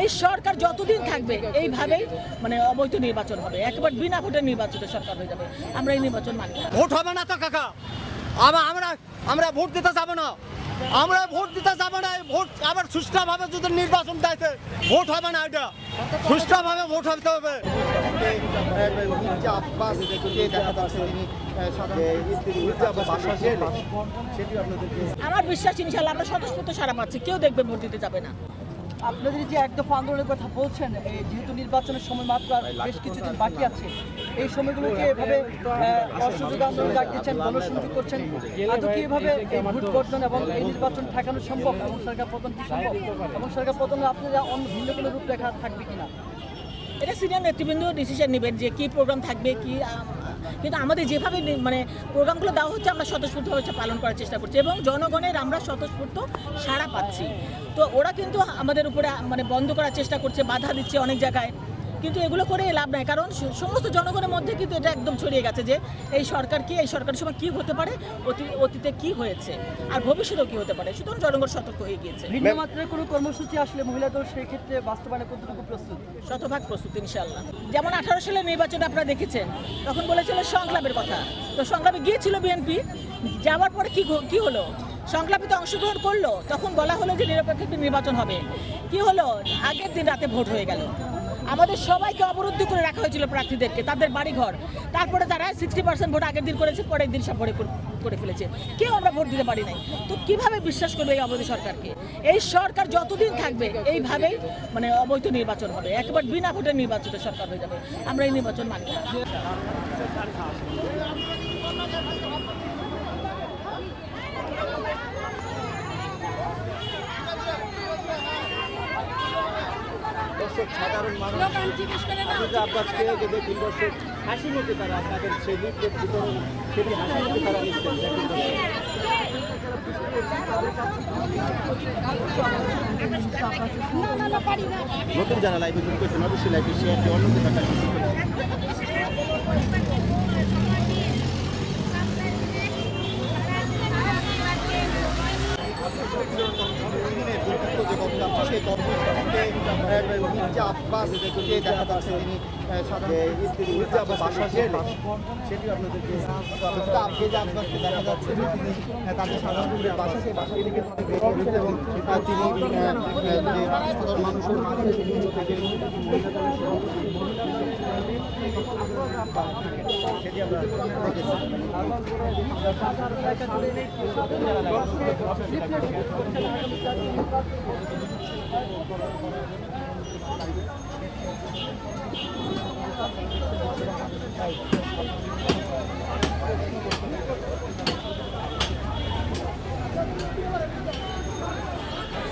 এই সরকার যতদিন থাকবে এইভাবেই মানে অবৈধ নির্বাচন হবে। একেবারে বিনা ভোটে নির্বাচিত সরকার হয়ে যাবে। আমরা এই নির্বাচন মানি ভোট হবে না তো কাকা। আমরা আমরা ভোট দিতে যাব না। আমরা ভোট দিতে যাব না। ভোট আবার সুষ্ঠুভাবে যদি নির্বাচন দেয় ভোট হবে না এটা। সুষ্ঠুভাবে ভোট হতে হবে আমার বিশ্বাস ইনশাল্লাহ আমরা স্বতঃস্ফূর্ত সারা পাচ্ছি কেউ দেখবে ভোট দিতে যাবে না। আপনাদের যে একদফা আন্দোলনের কথা বলছেন যেহেতু নির্বাচনের সময় মাত্র আর বেশ কিছুদিন বাকি আছে, এই সময়গুলোকে এভাবে অসহযোগ আন্দোলন ডাক দিচ্ছেন গণসংযোগ করছেন, আদৌ কি এভাবে ভোট বর্জন এবং এই নির্বাচন ঠেকানো সম্ভব এবং সরকার পতন কি সম্ভব? এবং সরকার পতনে আপনারা অন্য ভিন্ন কোনো রূপরেখা থাকবে কিনা? এটা সিনিয়র নেতৃবৃন্দ ডিসিশন নেবেন যে কি প্রোগ্রাম থাকবে, কি কিন্তু আমাদের যেভাবে মানে প্রোগ্রামগুলো দেওয়া হচ্ছে, আমরা স্বতঃস্ফূর্ত হচ্ছে পালন করার চেষ্টা করছি এবং জনগণের আমরা স্বতঃস্ফূর্ত সাড়া পাচ্ছি। তো ওরা কিন্তু আমাদের উপরে মানে বন্ধ করার চেষ্টা করছে, বাধা দিচ্ছে অনেক জায়গায়। কিন্তু এগুলো করে লাভ নাই। কারণ সমস্ত জনগণের মধ্যে কিন্তু এটা একদম ছড়িয়ে গেছে যে এই সরকার কি এই সরকারের সময় কি হতে পারে অতীতে কি হয়েছে আর ভবিষ্যতেও কি হতে পারে সুতরাং জনগণ সতর্ক হয়ে গিয়েছে। ভিন্ন মাত্রার কোনো কর্মসূচি আসলে মহিলা দল সেই ক্ষেত্রে বাস্তবায়নে কতটুকু প্রস্তুত? শতভাগ প্রস্তুত ইনশাল্লাহ যেমন আঠারো সালের নির্বাচনে আপনারা দেখেছেন তখন বলেছিল সংলাপের কথা। তো সংলাপে গিয়েছিল বিএনপি যাওয়ার পরে কি কি হলো? সংলাপে তো অংশগ্রহণ করল তখন বলা হলো যে নিরপেক্ষ একটি নির্বাচন হবে। কি হলো? আগের দিন রাতে ভোট হয়ে গেল। আমাদের সবাইকে অবরুদ্ধ করে রাখা হয়েছিল প্রার্থীদেরকে, তাদের বাড়িঘর। তারপরে তারা সিক্সটি পার্সেন্ট ভোট আগের দিন করেছে, পরের দিন সব করে ফেলেছে। কেউ আমরা ভোট দিতে পারি নাই। তো কীভাবে বিশ্বাস করবে এই অবৈধ সরকারকে? এই সরকার যতদিন থাকবে, এইভাবেই মানে অবৈধ নির্বাচন হবে। একেবারে বিনা ভোটে নির্বাচিত সরকার হয়ে যাবে। আমরা এই নির্বাচন মানি দর্শক সাধারণ মানুষ। মির্জা আব্বাসকে যে দেখুন দর্শক হাসি মুখে তারা আপনাদের সেই লিফলেট বিতরণ সেটি হাসি মুখে তারা নিচ্ছেন দেখুন নতুন যারা লাইভে যুক্ত হয়েছেন অবশ্যই লাইভে শেয়ারটি অন্যদের কাছে সুযোগ করে। দিন। দিনের দুর্ভিক্ষ যে গণতান্ত্রিক সেই কর্মসূচিতে আহ, মির্জা আব্বাস কে দেখা যাচ্ছে তিনি মির্জা আব্বাস বাসা সেটি আপনাদেরকে মির্জা আব্বাসকে দেখা যাচ্ছে যে তিনি তাদের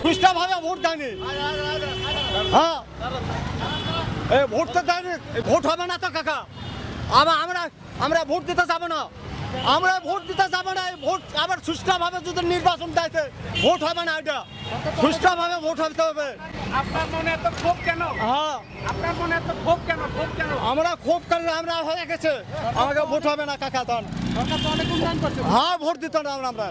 সুষ্ঠুভাবে ভোট দেয়নি। হ্যাঁ। এই ভোট তো দেয়নি ভোট হবে না তো কাকা। আবার আমরা আমরা ভোট দিতে যাব না। আমরা ভোট দিতে যাব না ভোট আবার সুষ্ঠুভাবে যদি নির্বাচন দেয় ভোট হবে না এটা। সুষ্ঠুভাবে ভোট হতে হবে। আপনার মনে এত ক্ষোভ কেন? হ্যাঁ। আপনার মনে এত ক্ষোভ কেন? ক্ষোভ কেন? আমরা ক্ষোভ করে আমরা হয়ে গেছে। আমাকে ভোট হবে না কাকা তখন। হ্যাঁ ভোট দিত না আমরা। আমরা